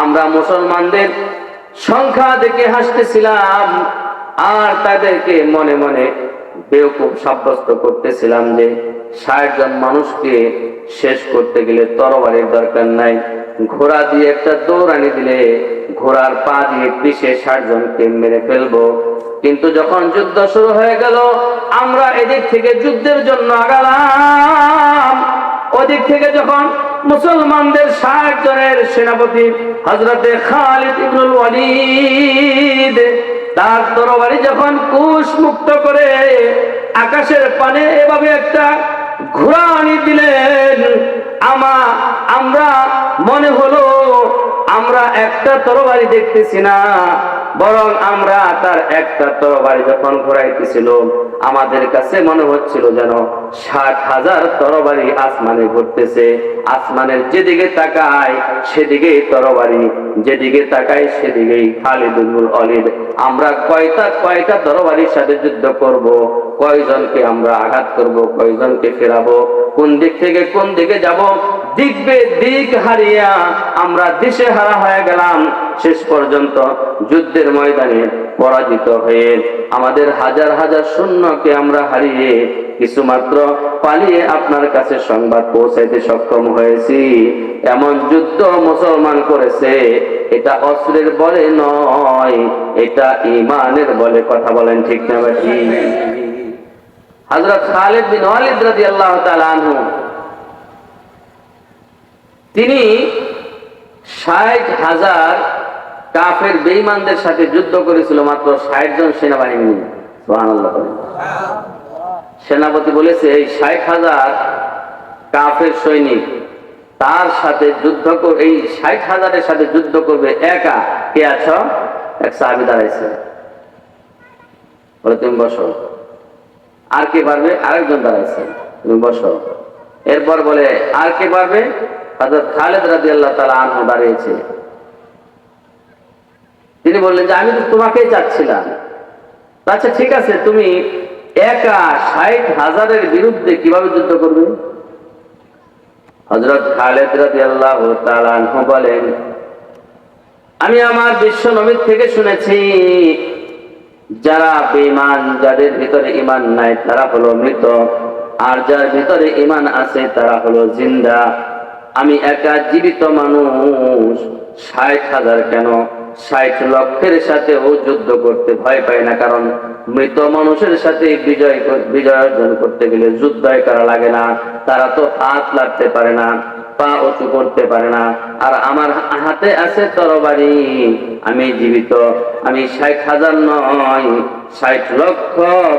আমরা মুসলমানদের সংখ্যা দেখে হাসতেছিলাম, আর তাদেরকে মনে মনে বেউকুফ সাব্যস্ত করতেছিলাম যে ষাট জন মানুষকে শেষ করতে গেলে তরবারির দরকার নাই। ঘোড়া দিয়ে একটা দৌড়ানি দিলে ঘোড়ার পা দিয়ে পিষে ষাট জনকে মেরে ফেলব। কিন্তু যখন যুদ্ধ শুরু হয়ে গেল, আমরা এদিক থেকে যুদ্ধের জন্য আগালাম। ওদিক থেকে যখন মুসলমানদের ষাট জনের সেনাপতি হজরতে খালিদ ওয়ালিদ তার তরবারি যখন কুশ মুক্ত করে আকাশের পানে এভাবে একটা ঘোড়া আনি দিলেন, আমা, আমরা মনে হলো আমরা একটা তরবারি দেখতেছি না, বরং আমরা তার একটা তরবারি যখন ঘোরাইতেছিল আমাদের কাছে মনে হচ্ছিল যেন ষাট হাজার তরবারি আসমানে ঘুরতেছে। আসমানের যেদিকে তাকায়, সেদিকেই তরবারি, যেদিকে তাকায়, সেদিকেই খালিদুল অলিদ। আমরা কয়টা কয়টা তরবারির সাথে যুদ্ধ করব? কয়জনকে আমরা আঘাত করব? কয়জনকে ফেরাবো? কোন দিক থেকে কোন দিকে যাব? দিকবে দিক হারিয়া আমরা দিশে হারা হয়ে গেলাম। শেষ পর্যন্ত যুদ্ধের ময়দানে পরাজিত হয়ে আমাদের হাজার হাজার সৈন্যকে আমরা হারিয়ে কিছুমাত্র পালিয়ে আপনার কাছে সংবাদ পৌঁছাইতে সক্ষম হয়েছি। এমন যুদ্ধ মুসলমান করেছে এটা অস্ত্রের বলে নয় এটা ইমানের বলে কথা বলেন ঠিক না বাকি হযরত খালিদ বিন ওয়ালিদ রাদিয়াল্লাহু তাআলা আনহু তিনি ষাট হাজার কাফের বেঈমানদের সাথে যুদ্ধ করেছিল মাত্র ষাট জন সেনাবাহিনী। সেনাপতি বলেছে, এই ষাট হাজার কাফের সৈনিক তার সাথে যুদ্ধ এই ষাট হাজারের সাথে যুদ্ধ করবে একা। কে আছো? এক সাহাবি দাঁড়াইছে। বলে, তুমি বসো। আর কে পারবে? আরেকজন দাঁড়াইছে। তুমি বসো। এরপর বলে, আর কে পারবে? হযরত খালেদ রাজি আল্লাহ তালা আনহু দাঁড়িয়েছে তিনি বললেন যে, আমি তো তোমাকেই চাচ্ছিলাম। আচ্ছা ঠিক আছে, তুমি একা ষাট হাজারের বিরুদ্ধে কীভাবে যুদ্ধ করবে? হজরত খালেদ রাজি আল্লাহ আনহু বলেন, আমি আমার বিশ্ব নবীর থেকে শুনেছি, যারা বেমান যাদের ভিতরে ইমান নাই, তারা হলো মৃত। আর যার ভিতরে ইমান আছে, তারা হলো জিন্দা। আমি একা জীবিত মানুষ। ষাট হাজার কেন? ষাট লক্ষের সাথেও যুদ্ধ করতে ভয় পাই না, কারণ মৃত মানুষের সাথে বিজয় বিজয় অর্জন করতে গেলে যুদ্ধ করা লাগে না। তারা তো হাত লাগতে পারে না, পা উঁচু করতে পারে না। আর আমার হাতে আছে তরবারি, আমি জীবিত। আমি ষাট হাজার নয়, ষাট লক্ষ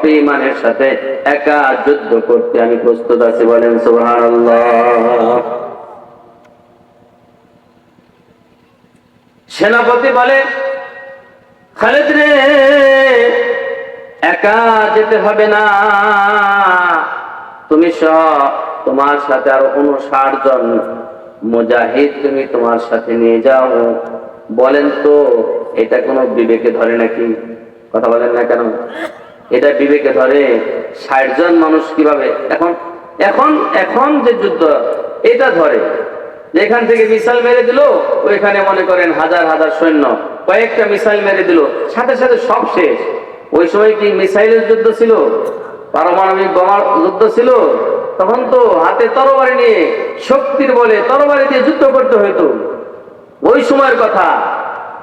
বেঈমানের সাথে একা যুদ্ধ করতে আমি প্রস্তুত আছি বলেন সুবহানাল্লাহ। সেনাপতি বলে, খালেদ রে, একা যেতে হবে না। তুমি সব তোমার সাথে আরও উনষাট জন মুজাহিদ তুমি তোমার সাথে নিয়ে যাও। বলেন তো, এটা কোনো বিবেকে ধরে নাকি? কথা বলেন না কেন? এটা বিবেকে ধরে ষাট জন মানুষ কীভাবে? এখন এখন এখন যে যুদ্ধ, এটা ধরে। যেখান থেকে মিসাইল মেরে দিল, ওইখানে মনে করেন হাজার হাজার সৈন্য। কয়েকটা মিসাইল মেরে দিল, সাথে সাথে সব শেষ। ওই সময় কি মিসাইলের যুদ্ধ ছিল? পারমাণবিক বোমার যুদ্ধ ছিল? তখন তো হাতে তরবারি নিয়ে, শক্তির বলে তরবারি দিয়ে যুদ্ধ করতে হইতো। ওই সময়ের কথা,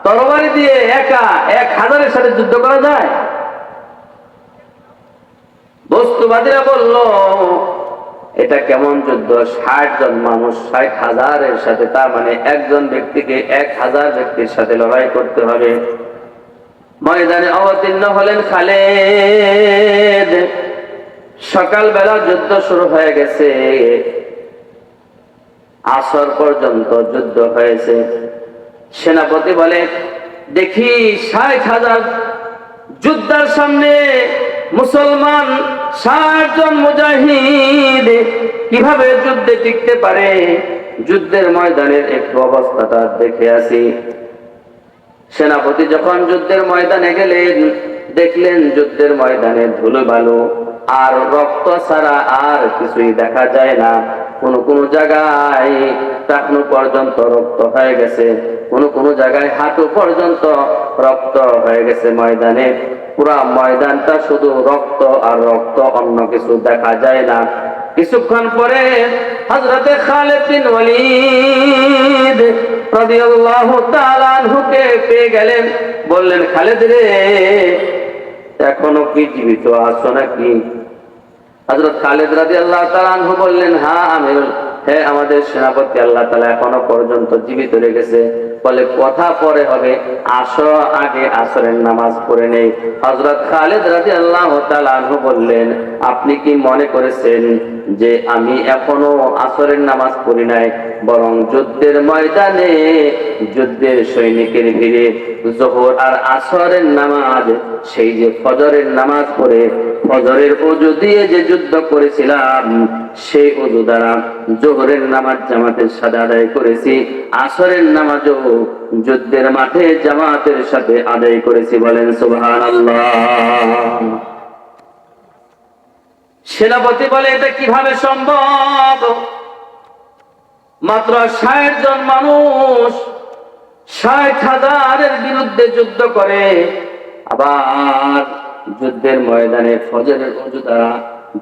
তরবারি দিয়ে একা এক হাজারের সাথে যুদ্ধ করা যায়? বস্তুবাদীরা বলল এটা কেমন যুদ্ধ? ষাট জন মানুষ, ষাট হাজারের সাথে, তার মানে একজন ব্যক্তিকে এক হাজার ব্যক্তির সাথে লড়াই করতে হবে। ময়দানে অবতীর্ণ হলেন খালেদ। সকালবেলা যুদ্ধ শুরু হয়ে গেছে। আসর পর্যন্ত যুদ্ধ হয়েছে। সেনাপতি বলে, দেখি ষাট হাজার যুদ্ধের সামনে মুসলমান ষাট জন মুজাহিদ কীভাবে যুদ্ধে টিকতে পারে? যুদ্ধের ময়দানের একটু অবস্থাটা দেখে আসি। সেনাপতি যখন যুদ্ধের ময়দানে গেলেন, দেখলেন যুদ্ধের ময়দানে ধুলো বালু আর রক্ত ছাড়া আর কিছুই দেখা যায় না। কোন কোন জায়গায় টাকনু পর্যন্ত রক্ত হয়ে গেছে। কোন কোন জায়গায় হাঁটু পর্যন্ত রক্ত হয়ে গেছে ময়দানে। পুরা ময়দানটা শুধু রক্ত আর রক্ত, অন্য কিছু দেখা যায় না। কিছুক্ষণ পরে হজরতে খালেদ বিন ওয়ালিদ পেয়ে গেলেন। বললেন, খালেদ রে, এখনও কি জীবিত আছো নাকি? হযরত খালিদ রাদিয়াল্লাহু তাআলা আনহু বললেন হ্যাঁ আমি হে আমাদের সেনাপতি, আল্লাহ তালা এখনও পর্যন্ত জীবিত রেখেছে। বলে, কথা পরে হবে আসর আগে আসরের নামাজ পড়ে নেই। হযরত খালিদ রাদিয়াল্লাহু তাআলা আনহু বললেন, আপনি কি মনে করেছেন যে আমি এখনও আসরের নামাজ পড়ি নাই, বরং যুদ্ধের ময়দানে যুদ্ধের সৈনিকের ভিড়ে জোহর আর আসরের নামাজ, সেই যে ফজরের নামাজ পড়ে, ফজরের অজু দিয়ে যে যুদ্ধ করেছিলাম, সেই অজু দ্বারা জোহরের নামাজ জামাতের সাথে আদায় করেছি, আসরের নামাজও যুদ্ধের মাঠে জামাতের সাথে আদায় করেছি বলেন সুবহান সেনাপতি বলে, এটা কীভাবে সম্ভব? মাত্র ষাট জন মানুষ ষাট হাজারের বিরুদ্ধে যুদ্ধ করে। আবার যুদ্ধের ময়দানে ফজরের অজু দ্বারা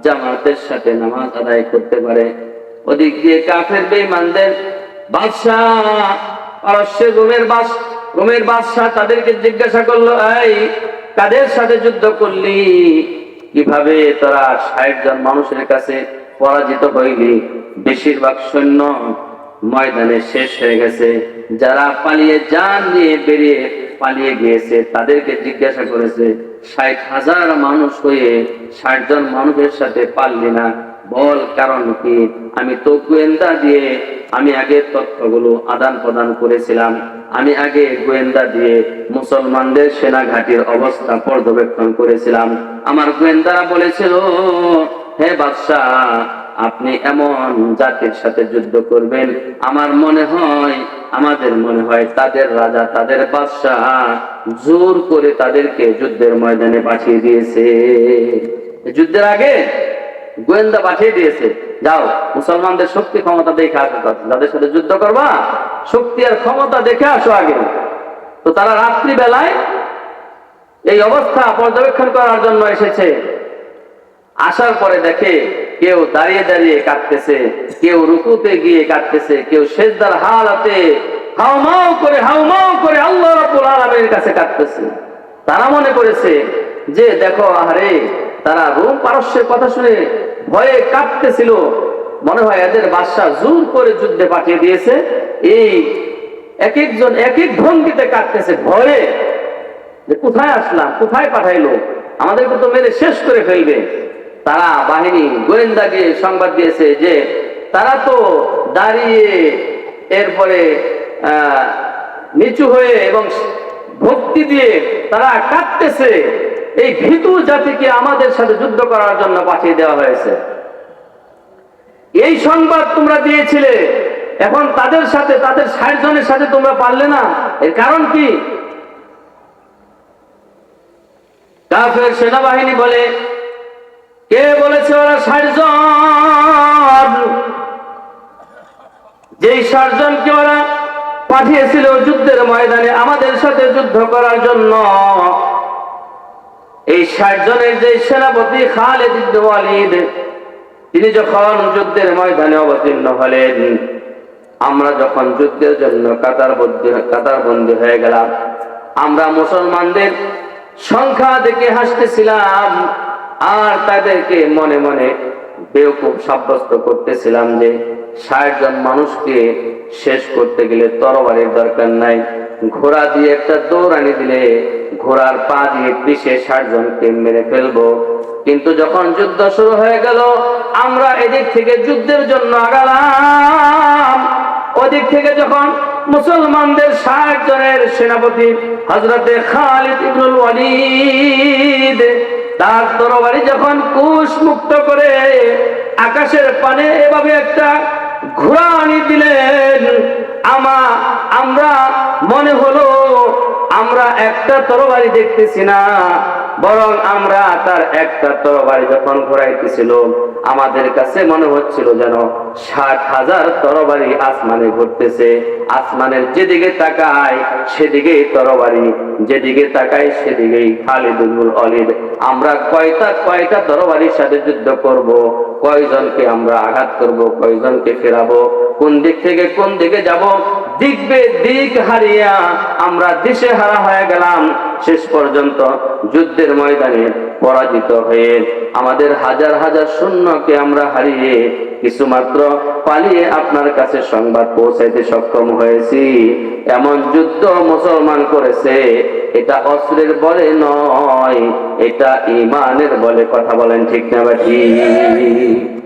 জামাতের সাথে নামাজ আদায় করতে পারে। ওদিক দিয়ে কাফের বেমানদের বাদশাহ পারস্যের রোমের বাস, রোমের বাদশাহ তাদেরকে জিজ্ঞাসা করল, এই, কাদের সাথে যুদ্ধ করলি? কীভাবে তোরা ষাট জন মানুষের কাছে পরাজিত হইলি বেশিরভাগ সৈন্য ময়দানে শেষ হয়ে গেছে। যারা পালিয়ে যান নিয়ে বেরিয়ে পালিয়ে গিয়েছে, তাদেরকে জিজ্ঞাসা করেছে, ষাট হাজার মানুষ হয়ে ষাট জন মানুষের সাথে পারলি না? বল কারণ কি? আমি তো গোয়েন্দা দিয়ে আমি আগে তথ্যগুলো আদান প্রদান করেছিলাম। আমি আগে গোয়েন্দা দিয়ে মুসলমানদের সেনা ঘাটির অবস্থা পর্যবেক্ষণ করেছিলাম। আমার গোয়েন্দারা বলেছিল, হে বাদশাহ, আপনি এমন জাতির সাথে যুদ্ধ করবেন। আমার মনে হয়, আমাদের মনে হয় তাদের রাজা, তাদের বাদশাহ জোর করে তাদেরকে যুদ্ধের ময়দানে পাঠিয়ে দিয়েছে। যুদ্ধের আগে গোয়েন্দা পাঠিয়ে দিয়েছে। যাও, মুসলমানদের শক্তি ক্ষমতা দেখে আসো, যাদের সাথে যুদ্ধ করবা, শক্তি আর ক্ষমতা দেখে আসো আগে। তো তারা রাত্রি বেলায় এই অবস্থা পর্যবেক্ষণ করার জন্য এসেছে। আসার পরে দেখে কেউ দাঁড়িয়ে দাঁড়িয়ে কাটতেছে কেউ রুকুতে গিয়ে কাটতেছে কেউ শেষদার হালাতে হাউমাউ করে হাউমাউ করে আল্লাহ রাব্বুল আলামিনের কাছে কাটতেছে তারা মনে করেছে যে, দেখো আরে তারা রোম পারস্যের কথা শুনে ভয়ে কাঁপতেছিল। মনে হয় এদের বাদশাহ জোর করে যুদ্ধে পাঠিয়ে দিয়েছে। এই এক একজন, এক এক ভঙ্গিতে কাটতেছে ভয়ে। যে কোথায় আসলাম কোথায় পাঠাইলো? আমাদেরকে তো মেরে শেষ করে ফেলবে। তারা বাহিনী, গোয়েন্দা গিয়ে সংবাদ দিয়েছে যে তারা তো দাঁড়িয়ে এরপরে নিচু হয়ে এবং ভক্তি দিয়ে তারা কাঁদতেছে। এই ভীতু জাতিকে আমাদের সাথে যুদ্ধ করার জন্য পাঠিয়ে দেওয়া হয়েছে। এই সংবাদ তোমরা দিয়েছিলে, এখন তাদের সাথে, তাদের ষাট জনের সাথে তোমরা পারলে না। এর কারণ কি? কাফের সেনাবাহিনী বলে, কে বলেছে ওরা ষাট জন? যেই ষাট জনকে ওরা পাঠিয়েছিল যুদ্ধের ময়দানে, আমাদের সাথে যুদ্ধ করার জন্য। এই ষাট জনের যে সেনাপতি খালেদ তিনি যখন যুদ্ধের ময়দানে অবতীর্ণ হলেন, আমরা যখন যুদ্ধের জন্য কাতার কাতার বন্দী হয়ে গেলাম, আমরা মুসলমানদের সংখ্যা দেখে হাসতেছিলাম, আর তাদেরকে মনে মনে বেউকুব সাব্যস্ত করতেছিলাম যে ষাট জন মানুষকে শেষ করতে গেলে তরবারের দরকার নাই। ঘোড়া দিয়ে একটা দৌড়ানি দিলে ঘোড়ার পা দিয়ে পিষে ষাট জনকে মেরে ফেলব। কিন্তু যখন যুদ্ধ শুরু হয়ে গেল, আমরা এদিক থেকে যুদ্ধের জন্য আগালাম। ওদিক থেকে যখন মুসলমানদের ষাট জনের সেনাপতি হজরতে খালিদ ইবনুল ওয়ালিদ তার তরবারি যখন কুশ মুক্ত করে আকাশের পানে এভাবে একটা ঘোড়ানি দিলেন। আমা, আমরা মনে হলো আমরা একটা তরবারি দেখতেছি না, বরং আমরা তার একটা তরবারি যখন ঘোরাইতেছিল, আমাদের কাছে মনে হচ্ছিল যেন ষাট হাজার তরবারি আসমানে ঘুরতেছে। আসমানের যেদিকে তাকায়, সেদিকেই তরবারি। যেদিকে তাকায়, সেদিকেই খালিদুল অলিদ আমরা কয়টা কয়টা তরবারির সাথে যুদ্ধ করব? কয়জনকে আমরা আঘাত করব? কয়জনকে ফেরাবো? কোন দিক থেকে কোন দিকে যাব? দিকবে দিক হারিয়া আমরা দিশে হারা হয়ে গেলাম। শেষ পর্যন্ত যুদ্ধের ময়দানে পরাজিত হয়ে আমাদের হাজার হাজার সৈন্যকে আমরা হারিয়ে কিছুমাত্র পালিয়ে আপনার কাছে সংবাদ পৌঁছাইতে সক্ষম হয়েছি। এমন যুদ্ধ মুসলমান করেছে, এটা অস্ত্রের বলে নয়, এটা ইমানের বলে। কথা বলেন ঠিক না বা ঠিক